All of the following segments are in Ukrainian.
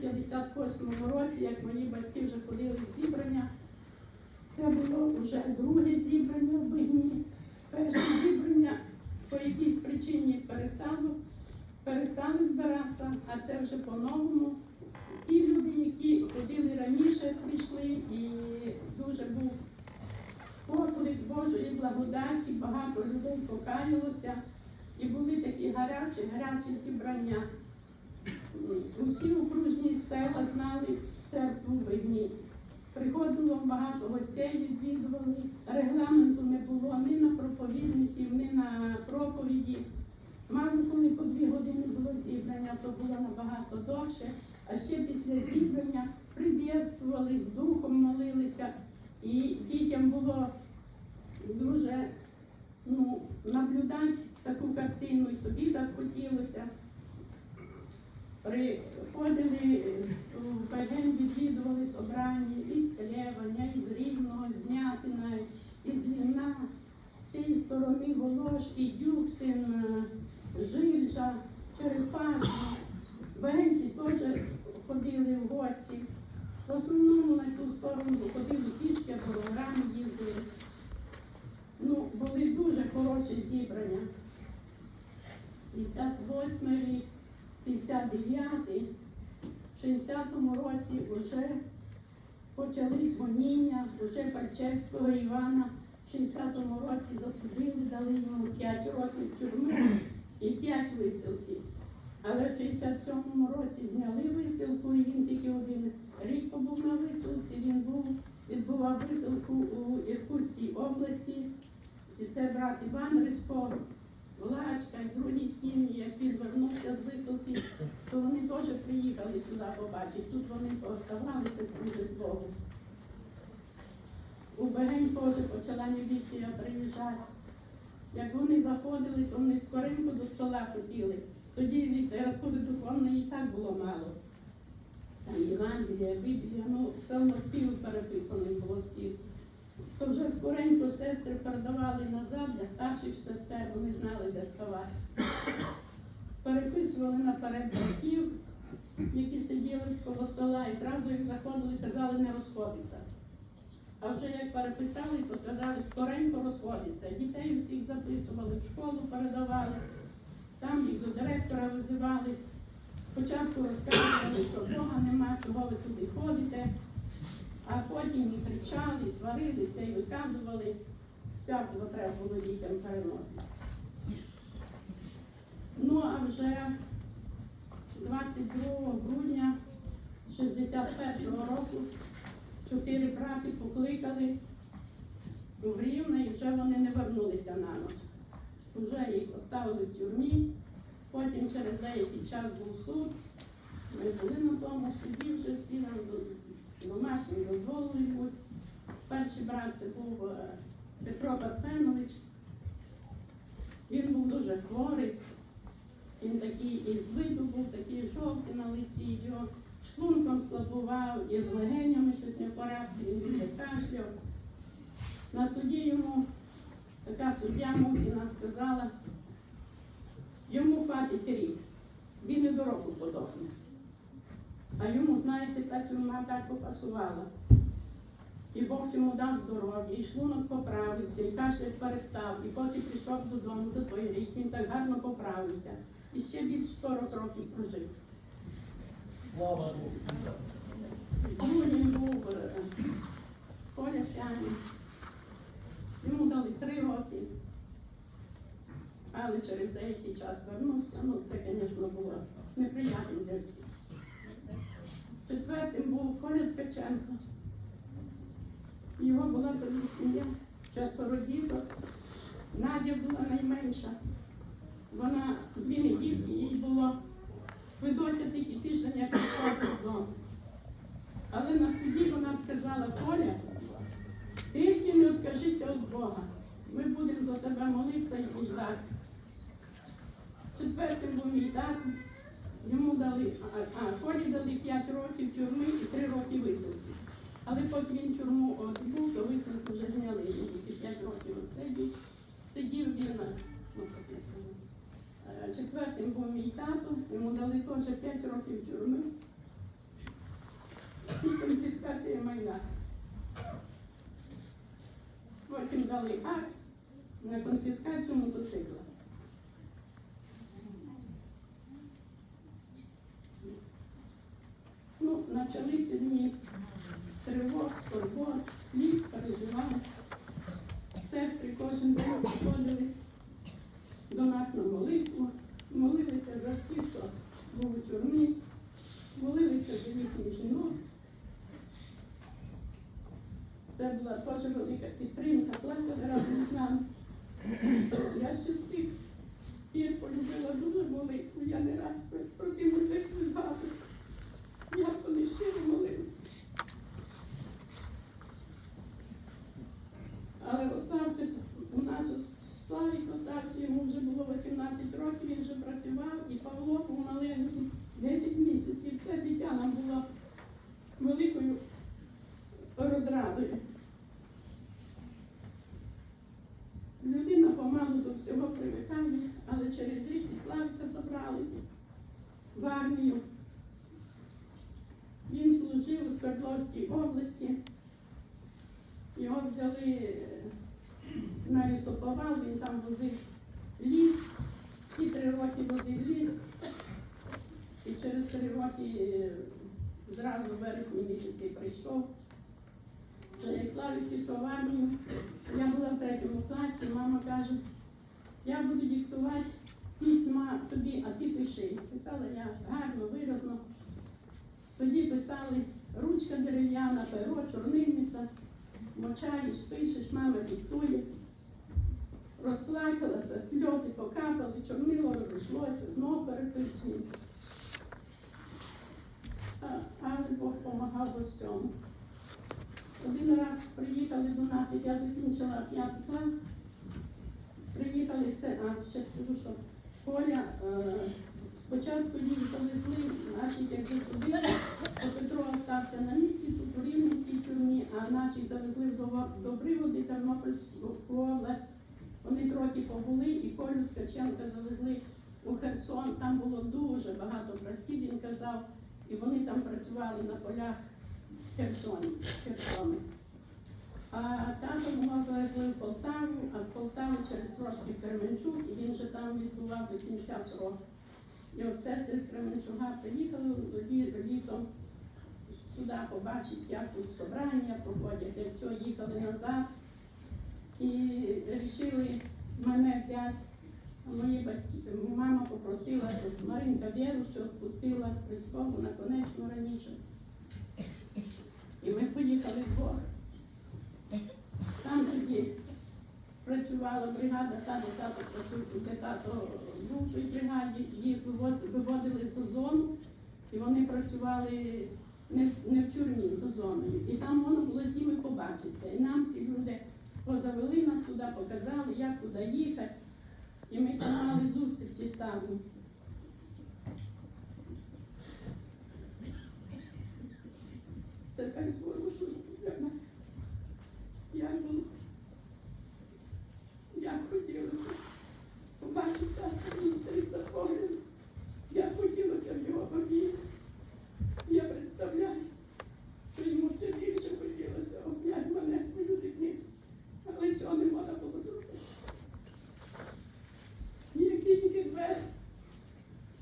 58 році, як мої батьки вже ходили в зібрання. Це було вже друге зібрання в Бигні. Перше зібрання по якійсь причині перестало, перестали збиратися, а це вже по-новому. Ті люди, які ходили раніше, прийшли і дуже був поклик Божої благодаті, багато людей покаялося. І були такі гарячі, гарячі зібрання. Усі окружні села знали церкву в Бигні. Приходило багато гостей, відвідували. Регламенту не було ні на проповідників, ні на проповіді. Мало коли по дві години було зібрання, то було набагато довше. А ще після зібрання привітствували, з духом молилися. І дітям було дуже ну, наблюдати таку картину, і собі так хотілося. Приходили е, в Беген, відвідували собрання із Клеваня, із Рівного, з Нятина, із Ліна, з тієї сторони Волошки, Дюксин, е, Жильжа, Черепашна. Бегенці теж ходили в гості. В основному на ту сторону ходили пішки, по програмі їздили. Ну, були дуже хороші зібрання. 58 рік, 59-й, в 60-му році вже почались гоніння, вже Пальчевського Івана в 60-му році засудили, дали йому 5 років тюрми і 5 висилків. Але в 67-му році зняли висилку, і він тільки один рік побув на висилці. Він був, відбував висилку у Іркутській області. І це брат Іван Ризько, Влачка і другі сім'ї, як він вернувся з висилки, то вони теж приїхали сюди побачити. Тут вони пооставалися служить Богу. У Бегень теж почала міліція приїжджати. Як вони заходили, то вони скоренько до стола хотіли. Тоді літератури духовної і так було мало. Там Євангелія, Біблія, ну все одно спів переписаний було спів. То вже скоренько сестри передавали назад для старших сестер, вони знали, де ставати. Переписували наперед братів, які сиділи коло стола, і зразу як заходили, казали, не розходиться. А вже як переписали, то сказали, скоренько розходиться. Дітей усіх записували, в школу передавали, там їх до директора визивали. Спочатку розказували, що Бога нема, чого ви туди ходите, а потім і кричали, і сварилися, і виказували. Всякого треба було дітям переносити. Ну а вже 22 грудня 61-го року чотири брати покликали в Рівне, і вже вони не вернулися на ніч. Вже їх оставили в тюрмі, потім через деякий час був суд. Ми були на тому суді, вже всі нам домашні дозволили бути. Перший брат це був е, Петро Парфенович. Він був дуже хворий. Він такий і з виду був, такий жовтий на лиці, його шлунком слабував, і з легенями щось не в порядку, він дуже кашляв. На суді йому така суддя Мухіна сказала, йому хватить рік, він і до року подохне. А йому, знаєте, та тюрма так попасувала. І Бог йому дав здоров'я, і шлунок поправився, і кашель перестав, і потім пішов додому за той рік, він так гарно поправився. І ще більше 40 років прожив. Слава Богу. Другий був Коля Сянин. Йому дали три роки. Але через деякий час вернувся. Ну, це, звісно, було неприємно для всіх. Четвертим був Коля Ткаченко. Його була тоді сім'я, четверо діток. Надя була найменша. Вона дві неділі, їй було видося тільки тиждень, як пішла з дому. Але на суді вона сказала, Коля, тільки не відкажися від Бога. Ми будемо за тебе молитися і ждати. Четвертим був мій тато. Йому дали, а, а Колі дали 5 років тюрми і 3 роки висилки. Але поки він тюрму відбув, то висилку вже зняли. Тільки 5 років відсидів. Сидів він, ну, як я кажу, е, четвертим був мій тато, йому дали теж 5 років тюрми. І конфіскація майна. Потім дали акт на конфіскацію мотоцикла. Ну, почалися дні тривог, скорбот, сліз, переживань. Сестри кожен день приходили до нас на молитву, молилися за всіх, хто був у тюрмі, молилися за їхніх жінок. Це була теж велика підтримка, плакали разом з нами. Я ще з тих пір полюбила дуже молитву, я не раз про- про ті молитви згадую. Як вони щиро молилися. Але остався у нас ось Славік остався, йому вже було 18 років, він вже працював, і Павло був маленький, 10 місяців. Це дитя нам було великою розрадою. Людина помалу до всього привикає, але через рік і Славіка забрали в армію. Він служив у Свердловській області. Його взяли е, на лісоповал, він там возив ліс, всі три роки возив ліс. І через три роки е, зразу в вересні місяці прийшов. Вже Як в армію, я була в третьому класі, мама каже, я буду диктувати письма тобі, а ти пиши. Писала я гарно, виразно. Тоді писали ручка дерев'яна, перо, чорнильниця, мочаєш, пишеш, мама диктує. Розплакалася, сльози покапали, чорнило розійшлося, знову переписую. А- Але Бог допомагав у всьому. Один раз приїхали до нас, як я закінчила п'ятий клас. Приїхали все, а ще скажу, що Коля е, спочатку їх завезли, наші як туди, то Петро остався на місці тут у Рівненській тюрмі, а наші завезли в Дово- Добриводи Тернопільську область. Вони трохи побули, і Колю Ткаченка завезли у Херсон. Там було дуже багато братів, він казав, і вони там працювали на полях Херсоні, Херсони. А тато мого завезли в Полтаву, а з Полтави через трошки Кременчук, і він же там відбував до кінця срок. І от сестри з Кременчуга приїхали лі- літом сюди побачити, як тут собрання проходять, і все, їхали назад. І вирішили мене взяти. Мої батьки, мама попросила Маринка Віру, що відпустила Христову наконечно раніше. І ми поїхали вдвох. Там тоді працювала бригада, тато, тато працює, де тато був в бригаді, їх виводили з зону, і вони працювали не, не в тюрмі за зоною. І там можна було з ними побачитися. І нам ці люди позавели нас туди, показали, як туди їхати. І ми там мали зустрічі з татом. Це так зворушно для мене. Я була. Я хотілося побачити тата мені за погляд. Я хотілося в його обійти. Я представляю, що йому ще більше хотілося обняти мене свою дитину. Але цього не можна було зробити. І Як тільки двері,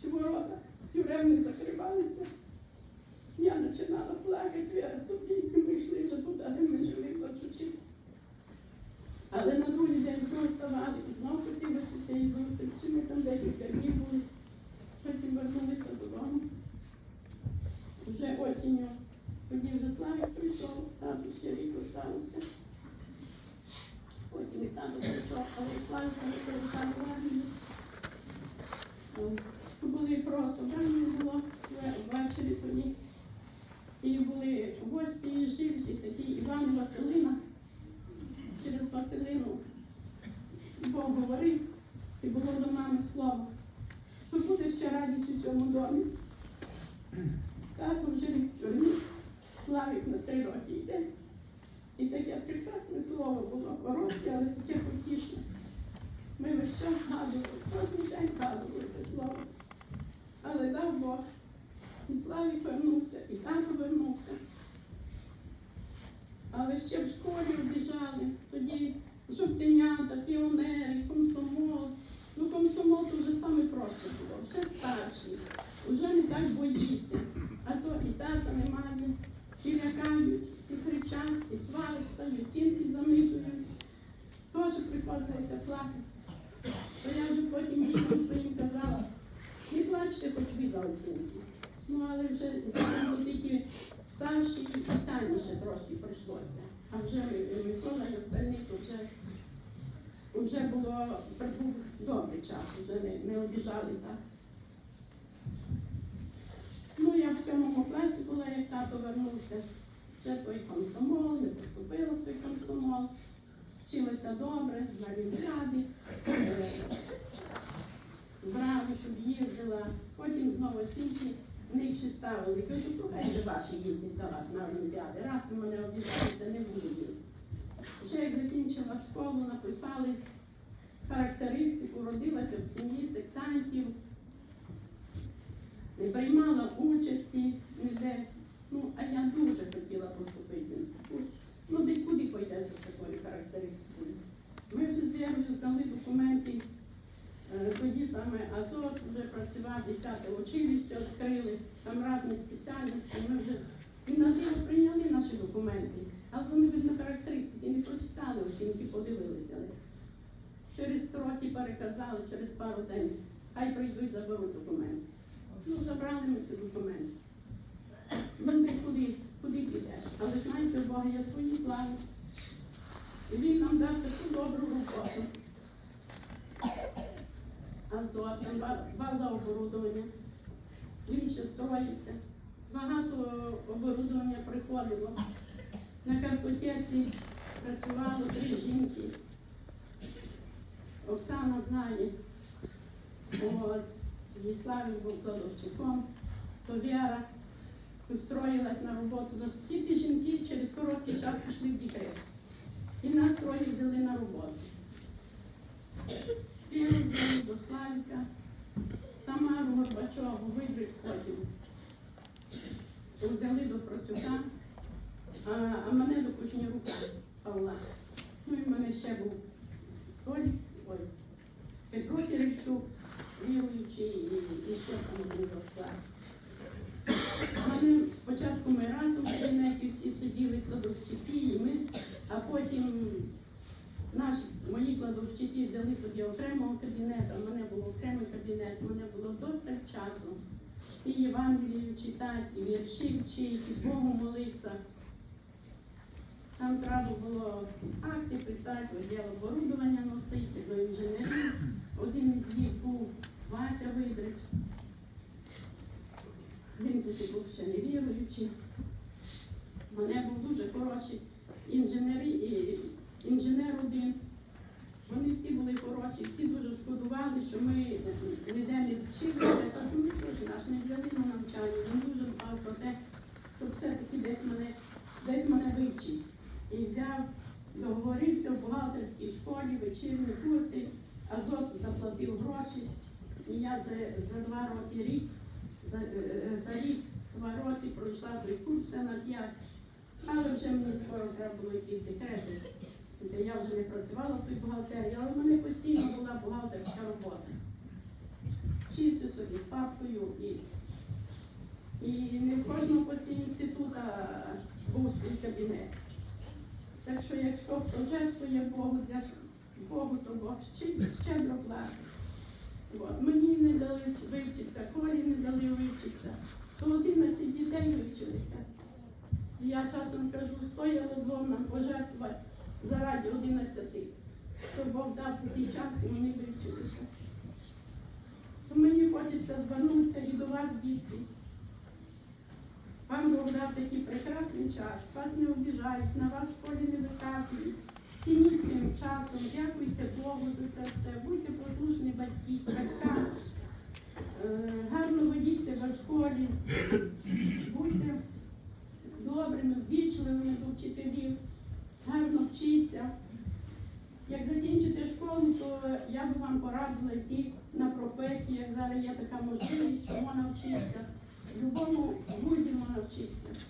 що ворота тюремних закривалися, я починала плакати, Віра собі, і ми йшли вже туди, де ми жили плачучи. Але на другий день знову вставали, і знову хотілося цієї зустрічі. Ми там декілька днів були, потім вернулися додому. Вже осінню, тоді вже Славік прийшов, тату ще рік остався. Потім і тато прийшов, але Славік не перестав в армію. Е, Були про собрання було ве- ввечері тоді. І були гості жильці, такі Іван і Василина. Через Василину Бог говорив, і було до мами слово, що буде ще радість у цьому домі. Тато вже рік в тюрмі, Славік на три роки йде. І таке прекрасне слово було коротке, але таке потішне. Ми весь час згадували, кожен день згадували це слово. Але дав Бог. І Славік вернувся, і тато вернувся. Але ще в школі обіжали. Тоді жовтенята, піонери, комсомол. Ну, комсомол то вже саме просто було, ще старший. Вже не так боїться. А то і тата немає, і лякають, і кричать, і сваряться, і оцінки занижують. Теж приходилося плакати. То я вже потім дітям своїм казала, не плачте хоч ви за оцінки. Ну, але вже тільки Саші і Тані ще трошки прийшлося. А вже Ми- Микола і остальні то вже, вже було був добрий час, вже не, не обіжали так. Ну, я в сьомому класі була, як тато вернувся. Ще той комсомол, не поступила в той комсомол. Вчилася добре, на Олімпіаді. Е, Брали, щоб їздила. Потім знову тільки них ще ставили. Кажу, хай же ваші їздять на Олімпіади. Раз мене обіжаєте, не буду їздити. Ще як закінчила школу, написали характеристику, родилася в сім'ї сектантів, не приймала участі ніде. Ну, а я дуже хотіла поступити в інститут. Ну, де куди пойдеться з такою характеристикою? Ми вже з Вірою здали документи. Е, Тоді саме Азот вже працював, 10 училище відкрили, там різні спеціальності. Ми вже і на диво прийняли наші документи, але вони, видно, характеристики не прочитали, оцінки подивилися. Роки переказали, через пару день. Хай прийдуть, заберуть документи. Ну, забрали ми ці документи. Ну, ти куди, куди підеш? Але знаєте, у Бога є свої плани. І він нам дав таку добру роботу. Азот, база оборудовання. Він ще строївся. Багато оборудовання приходило. На картотеці працювало три жінки. Оксана знає. От, В'їславі був кладовщиком, то Віра устроїлась на роботу. Всі ті жінки через короткий час пішли в декрет. І нас троє взяли на роботу. Взяли до Славіка, Тамару Горбачову, вибрик потім. Взяли до Процюка, а, а мене до Кушнєрука Павла. Ну і в мене ще був Толік, ой, Петро Киричук, віруючий і, і ще один. Вони спочатку ми разом в кабінеті всі сиділи кладовщики, і а потім наші мої кладовщики взяли собі окремого кабінету, а мене був окремий кабінет, мене було досить часу. І Євангелію читати, і вірші вчити, і Богу молитися. Там треба було акти писати, відділ оборудовання носити, до інженерів. Один із них був Вася Видрич. Він тоді був ще не віруючий. У мене був дуже хороший інженер, інженер один. Вони всі були хороші, всі дуже шкодували, що ми ніде не вчилися. Кажу, ми теж наш не взяли на навчання. Він дуже дбав про те, щоб все-таки десь мене, десь мене вивчить. І взяв, договорився в бухгалтерській школі, вечірні курси, Азот заплатив гроші. І я за, за два роки рік, за, е, за рік, два роки пройшла той курс все на п'ять. Але вже мені скоро треба було йти в декрети. Я вже не працювала в тій бухгалтерії, але в мене постійно була бухгалтерська робота. Чистю собі з папкою і, і не в кожному пості інституту був свій кабінет. Так що якщо хто жертвує Богу для Богу, то Бог ще, щедро платить. Мені не дали вивчитися, Колі не дали вивчитися, то 11 дітей вивчилися. І я часом кажу, стояло нам пожертвувати заради 11, щоб Бог дав такий час і вони вивчилися. То мені хочеться звернутися і до вас, дітки. Вам Бог дав такий прекрасний час, вас не обіжають, на вас в школі не доказують. Цініть цим часом, дякуйте Богу за це все, будьте послушні батьки, батькам, Е, гарно водіться в школі, будьте добрими, ввічливими до вчителів, гарно вчіться. Як закінчите школу, то я би вам порадила йти на професію, як зараз є така можливість, що можна вчитися. В будь-якому вузі можна вчитися.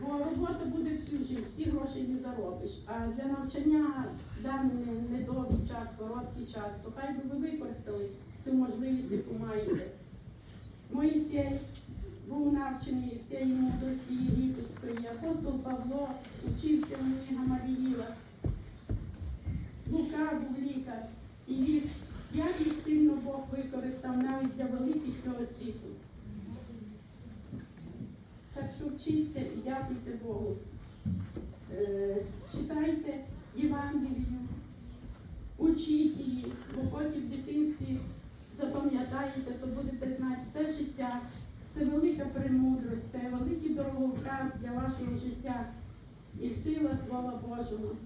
Бо робота буде всю життя, всі гроші не заробиш. А для навчання даний недовгий час, короткий час, то хай би ви використали цю можливість, яку маєте. Моїсей був навчений всієї мудрості єгипетської, апостол Павло учився у Гамаріїла. Лука був лікар. І їх, як їх сильно Бог використав навіть для великих цього світу. Вчіться і дякуйте Богу. Е, читайте Євангелію, учіть її, бо потім в дитинстві запам'ятаєте, то будете знати все життя. Це велика премудрость, це великий дороговказ для вашого життя і сила Слова Божого.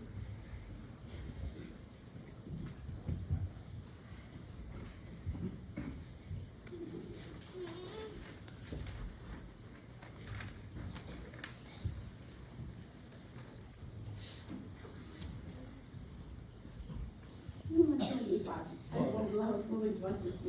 Ну,